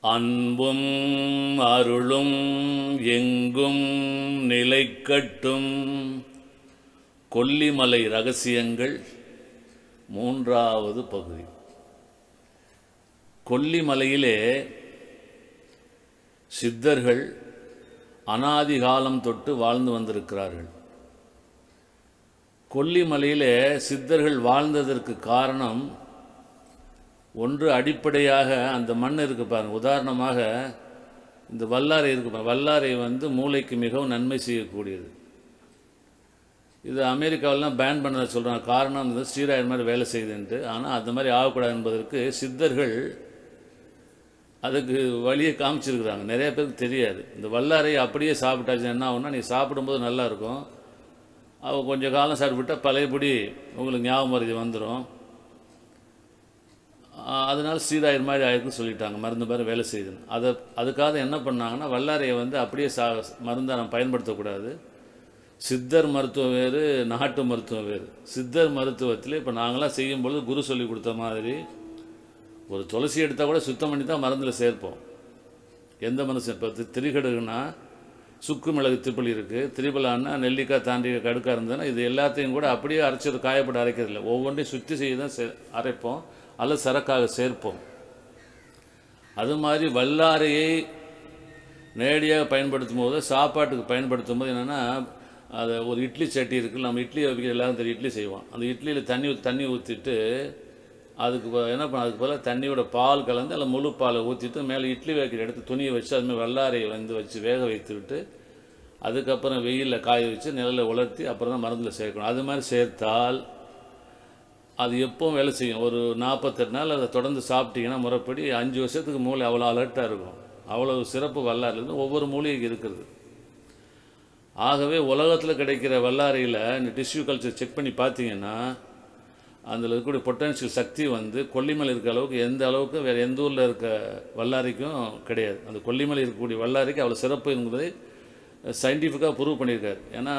அன்பும் அருளும் எங்கும் நிலைக்கட்டும். கொல்லிமலை ரகசியங்கள் மூன்றாவது பகுதி. கொல்லிமலையிலே சித்தர்கள் அனாதி காலம் தொட்டு வாழ்ந்து வந்திருக்கிறார்கள். கொல்லிமலையிலே சித்தர்கள் வாழ்ந்ததற்கு காரணம் ஒன்று அடிப்படையாக அந்த மண் இருக்கு பாருங்கள் உதாரணமாக இந்த வல்லாரை இருக்கு வல்லாரை வந்து மூளைக்கு மிகவும் நன்மை செய்யக்கூடியது. இது அமெரிக்காவிலாம் பேன் பண்ண சொல்கிறாங்க காரணம் வந்து ஸ்டீராய்டு மாதிரி வேலை செய்யுதுன்ட்டு. ஆனால் அந்த மாதிரி ஆகக்கூடாது என்பதற்கு சித்தர்கள் அதுக்கு வழியை காமிச்சிருக்கிறாங்க. நிறைய பேருக்கு தெரியாது. இந்த வல்லாரை அப்படியே சாப்பிட்டாச்சு என்ன ஆகும்னா நீ சாப்பிடும்போது நல்லாயிருக்கும் அவள் கொஞ்சம் காலம் சாப்பிட்டுட்டா பழையபடி உங்களுக்கு ஞாபகம் மருதி வந்துடும் அதனால் சீராயிரம் மாதிரி ஆயிருக்குன்னு சொல்லிட்டாங்க. மருந்து மாதிரி வேலை செய்யுதுன்னு. அதை அதுக்காக என்ன பண்ணாங்கன்னா வல்லாரையை வந்து அப்படியே சா மருந்தை நம்ம பயன்படுத்தக்கூடாது. சித்தர் மருத்துவம் வேறு நாட்டு மருத்துவம் வேறு. சித்தர் மருத்துவத்தில் இப்போ நாங்களாம் செய்யும்பொழுது குரு சொல்லி கொடுத்த மாதிரி ஒரு துளசி எடுத்தால் கூட சுத்தம் பண்ணி தான் மருந்தில் சேர்ப்போம். எந்த மனுஷன் இப்போ தி- திரிகடுகுன்னா சுக்கு மிளகு திப்பிலி இருக்குது திரிபலான்னா நெல்லிக்காய் தாண்டி கடுக்காக இருந்ததுன்னா இது எல்லாத்தையும் கூட அப்படியே அரைச்சது காயப்பட்டு அரைக்கிறதில்ல. ஒவ்வொன்றையும் சுற்றி செய்ய தான் அரைப்போம். அல்ல சரக்காக சேர்ப்போம். அது மாதிரி வல்லாரையை நேரடியாக பயன்படுத்தும் போது சாப்பாட்டுக்கு பயன்படுத்தும் போது என்னென்னா அதை ஒரு இட்லி சட்டி இருக்குது நம்ம இட்லி வைக்கிற எல்லாரும் தெரியும் இட்லி செய்வோம். அந்த இட்லியில் தண்ணி தண்ணி ஊற்றிட்டு அதுக்கு ப- என்ன பண்ண அதுக்கு பதிலாக தண்ணியோட பால் கலந்து அதில் முழு பாலை ஊற்றிட்டு மேலே இட்லி வைக்கிற இடத்து துணியை வச்சு அதுமாதிரி வல்லாரையை வந்து வச்சு வேக வைத்து விட்டு அதுக்கப்புறம் வெயிலில் காய வச்சு நிழலில் உலர்த்தி அப்புறம் தான் மருந்தில் சேர்க்கணும். அது மாதிரி சேர்த்தால் அது எப்பவும் வேலை செய்யும். ஒரு நாற்பத்தெட்டு நாள் அதை தொடர்ந்து சாப்பிட்டீங்கன்னா முறைப்படி அஞ்சு வருஷத்துக்கு மூளை அவ்வளோ அலர்ட்டாக இருக்கும். அவ்வளோ சிறப்பு வல்லாரிலிருந்து ஒவ்வொரு மூலிகைக்கு இருக்கிறது. ஆகவே உலகத்தில் கிடைக்கிற வல்லாரையில் இந்த டிஷ்யூ கல்ச்சர் செக் பண்ணி பார்த்தீங்கன்னா அதில் இருக்கக்கூடிய பொட்டன்ஷியல் சக்தி வந்து கொல்லிமலை இருக்க அளவுக்கு எந்த அளவுக்கு வேறு எந்த ஊரில் இருக்க வல்லாரிக்கும் கிடையாது. அந்த கொல்லிமலை இருக்கக்கூடிய வல்லாரிக்கு அவ்வளோ சிறப்பு என்பதை சயின்டிஃபிக்காக ப்ரூவ் பண்ணியிருக்காரு. ஏன்னா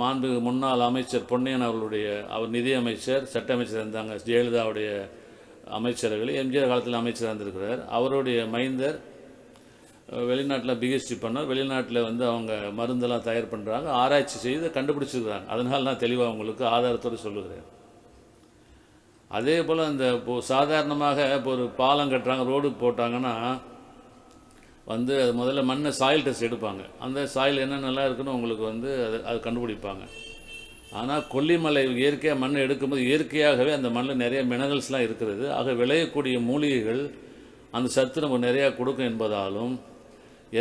மாண்பு முன்னாள் அமைச்சர் பொன்னையன் அவர்களுடைய அவர் நிதி அமைச்சர் சட்ட அமைச்சர் இருந்தாங்க ஜெயலலிதாவுடைய அமைச்சர்கள் எம்ஜிஆர் காலத்தில் அமைச்சராக இருந்திருக்கிறார். அவருடைய மைந்தர் வெளிநாட்டில் பிஹெச்டி பண்ணார் வெளிநாட்டில் வந்து அவங்க மருந்தெல்லாம் தயார் பண்ணுறாங்க ஆராய்ச்சி செய்து கண்டுபிடிச்சிருக்கிறாங்க. அதனால நான் தெளிவாக உங்களுக்கு ஆதாரத்தோடு சொல்லுகிறேன். அதே போல் இந்த இப்போ சாதாரணமாக இப்போ ஒரு பாலம் கட்டுறாங்க ரோடு போட்டாங்கன்னா வந்து அது முதல்ல மண்ணை சாயில் டெஸ்ட் எடுப்பாங்க. அந்த சாயில் என்ன நல்லா இருக்குன்னு உங்களுக்கு வந்து அது அது கண்டுபிடிப்பாங்க. ஆனால் கொல்லிமலை இயற்கையாக மண் எடுக்கும்போது இயற்கையாகவே அந்த மண்ணில் நிறைய மினரல்ஸ்லாம் இருக்கிறது. ஆக விளையக்கூடிய மூலிகைகள் அந்த சத்து நமக்கு நிறையா கொடுக்கும் என்பதாலும்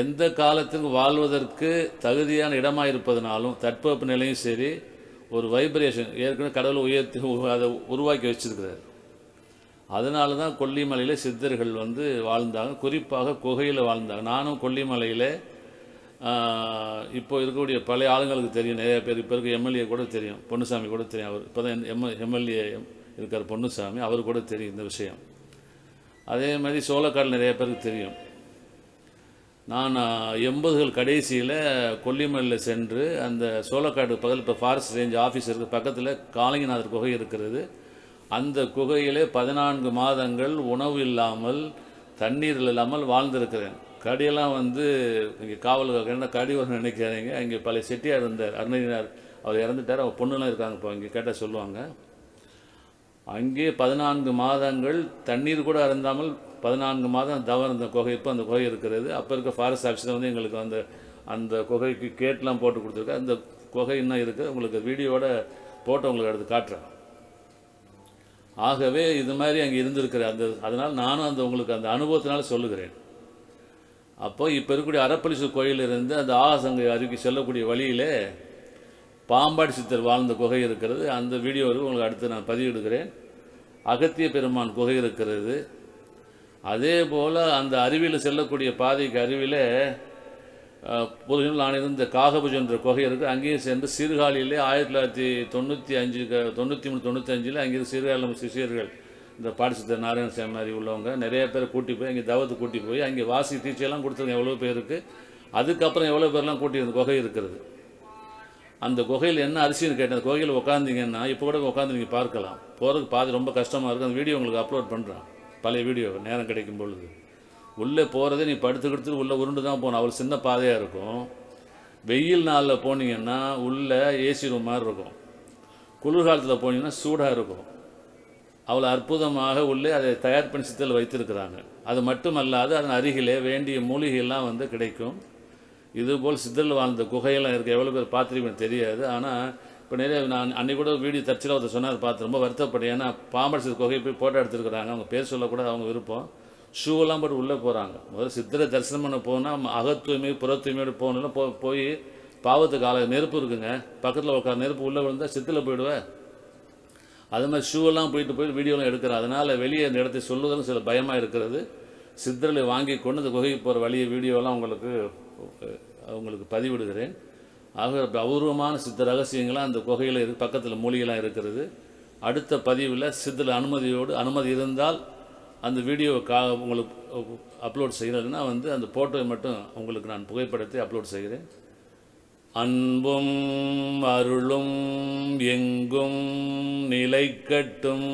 எந்த காலத்துக்கு வாழ்வதற்கு தகுதியான இடமாக இருப்பதனாலும் தட்பவெப்ப நிலையும் சரி ஒரு வைப்ரேஷன் ஏற்கனவே கடவுள் உயர்த்தி அதை உருவாக்கி வச்சிருக்கிறார். அதனால தான் கொல்லிமலையில் சித்தர்கள் வந்து வாழ்ந்தாங்க. குறிப்பாக குகையில் வாழ்ந்தாங்க. நானும் கொல்லிமலையில் இப்போ இருக்கக்கூடிய பழைய ஆளுங்களுக்கு தெரியும். நிறைய பேர் இப்போ இருக்க எம்எல்ஏ கூட தெரியும். பொன்னுசாமி கூட தெரியும். அவர் இப்போ தான் எம் எம்எல்ஏ இருக்கார் பொன்னுசாமி. அவர் கூட தெரியும் இந்த விஷயம். அதே மாதிரி சோழக்காடு நிறைய பேருக்கு தெரியும். நான் எண்பதுகள் கடைசியில் கொல்லிமலையில் சென்று அந்த சோழக்காடு பக்கத்தில் இப்போ ஃபாரஸ்ட் ரேஞ்ச் ஆஃபீஸ் இருக்குது பக்கத்தில் காளிங்கநாதர் குகை இருக்கிறது. அந்த குகையிலே பதினான்கு மாதங்கள் உணவு இல்லாமல் தண்ணீர் இல்லாமல் வாழ்ந்திருக்கிறேன். கடியெல்லாம் வந்து இங்கே காவல் என்ன கடி வரும் நினைக்காதீங்க. இங்கே பழைய செட்டியார் இருந்தார் அருணகிரினார். அவர் இறந்துட்டார் அவர் பொண்ணுலாம் இருக்காங்க இப்போ இங்கே கேட்டால் சொல்லுவாங்க. அங்கே பதினான்கு மாதங்கள் தண்ணீர் கூட அருந்தாமல் பதினான்கு மாதம் தவறு அந்த குகை இப்போ அந்த குகை இருக்கிறது. அப்போ இருக்க ஃபாரஸ்ட் ஆஃபீஸில் வந்து எங்களுக்கு அந்த அந்த குகைக்கு கேட்லாம் போட்டு கொடுத்துருக்கேன் அந்த குகை இன்னும் இருக்குது. உங்களுக்கு வீடியோட போட்டோ உங்களுக்கு எடுத்து காட்டுறேன். ஆகவே இது மாதிரி அங்கே இருந்திருக்கிற அந்த அதனால் நானும் அந்த உங்களுக்கு அந்த அனுபவத்தினால சொல்லுகிறேன். அப்போ இப்போ இருக்கக்கூடிய அறப்பளிசு கோயிலிருந்து அந்த ஆகாசங்கை அருகே செல்லக்கூடிய வழியிலே பாம்பாடி சித்தர் வாழ்ந்த குகை இருக்கிறது. அந்த வீடியோ உங்களுக்கு அடுத்து நான் பதிவிடுகிறேன். அகத்திய பெருமான் குகை இருக்கிறது. அதே போல் அந்த அருவியில் செல்லக்கூடிய பாதைக்கு அருவியில் அருவிலே ஆணையம் இந்த இருந்த என்ற குகை இருக்குது அங்கேயும் சேர்ந்து சீர்காழியிலே ஆயிரத்தி தொள்ளாயிரத்தி தொண்ணூற்றி அஞ்சு தொண்ணூற்றி மூணு தொண்ணூத்தஞ்சில் அங்கே சீர்காழி சிஷியர்கள் இந்த பாடிச்சித்தர் நாராயணசாமி மாதிரி உள்ளவங்க நிறைய பேர் கூட்டி போய் அங்கே தவத்து கூட்டி போய் அங்கே வாசி டீச்சர்லாம் கொடுத்துருங்க எவ்வளோ பேருக்கு அதுக்கப்புறம் எவ்வளோ பேர்லாம் கூட்டி அந்த குகை இருக்கிறது? அந்த குகையில் என்ன அரிசின்னு கேட்டேன். அந்த குகையில் உட்காந்திங்கன்னா இப்போ கூட உட்காந்து நீங்கள் பார்க்கலாம். போகிறதுக்கு பாதி ரொம்ப கஷ்டமாக இருக்குது அந்த வீடியோ உங்களுக்கு அப்லோட் பண்ணுறேன் பழைய வீடியோ நேரம் கிடைக்கும் பொழுது. உள்ளே போகிறதே நீ படுத்து கொடுத்து உள்ளே உருண்டு தான் போகணும். அவ்வளோ சின்ன பாதையாக இருக்கும். வெயில் நாளில் போனீங்கன்னா உள்ளே ஏசி ரூம் மாதிரி இருக்கும். குளிர்காலத்தில் போனீங்கன்னா சூடாக இருக்கும். அவ்வளோ அற்புதமாக உள்ளே அதை தயார் பண்ணி சித்தல் வைத்திருக்கிறாங்க. அது மட்டுமல்லாது அதன் அருகிலே வேண்டிய மூலிகையெல்லாம் வந்து கிடைக்கும். இதுபோல் சித்தல் வாழ்ந்த குகையெல்லாம் இருக்குது எவ்வளோ பேர் பார்த்துருப்பீங்க தெரியாது. ஆனால் இப்போ நிறைய நான் அன்னைக்கு கூட வீடியோ தச்சில் ஒருத்தர் சொன்னார் பார்த்து ரொம்ப வருத்தப்பட்டேன் ஏன்னா பாம்பர் சித்த குகை போய் ஃபோட்டோ எடுத்துருக்குறாங்க. அவங்க பேர் சொல்லக்கூடாது அவங்க விருப்பம். ஷூவெல்லாம் போட்டு உள்ளே போகிறாங்க. முதல்ல சித்தரை தரிசனம் பண்ண போனால் அகத்தூய்மை புற தூய்மையோடு போகணும்னா போ போய் பாவத்துக்கு ஆள நெருப்பு இருக்குங்க. பக்கத்தில் உட்கார நெருப்பு உள்ளே விழுந்தால் சித்தில் போயிடுவேன் அது மாதிரி ஷூவெல்லாம் போயிட்டு போய் வீடியோலாம் எடுக்கிறேன் அதனால் வெளியே இந்த இடத்தை சொல்லுவதும் சில பயமாக இருக்கிறது. சித்தர்களை வாங்கி கொண்டு இந்த குகைக்கு போகிற வழியை வீடியோலாம் உங்களுக்கு உங்களுக்கு பதிவிடுகிறேன். ஆக அபூர்வமான சித்த ரகசியங்களாக அந்த குகையில் இருக்கு பக்கத்தில் மூலிகளாக இருக்கிறது. அடுத்த பதிவில் சித்தர் அனுமதியோடு அனுமதி இருந்தால் அந்த வீடியோவை கா உங்களுக்கு அப்லோட் செய்கிறதுனா வந்து அந்த ஃபோட்டோவை மட்டும் உங்களுக்கு நான் புகைப்படத்தை அப்லோட் செய்கிறேன். அன்பும் அருளும் எங்கும் நிலைக்கட்டும்.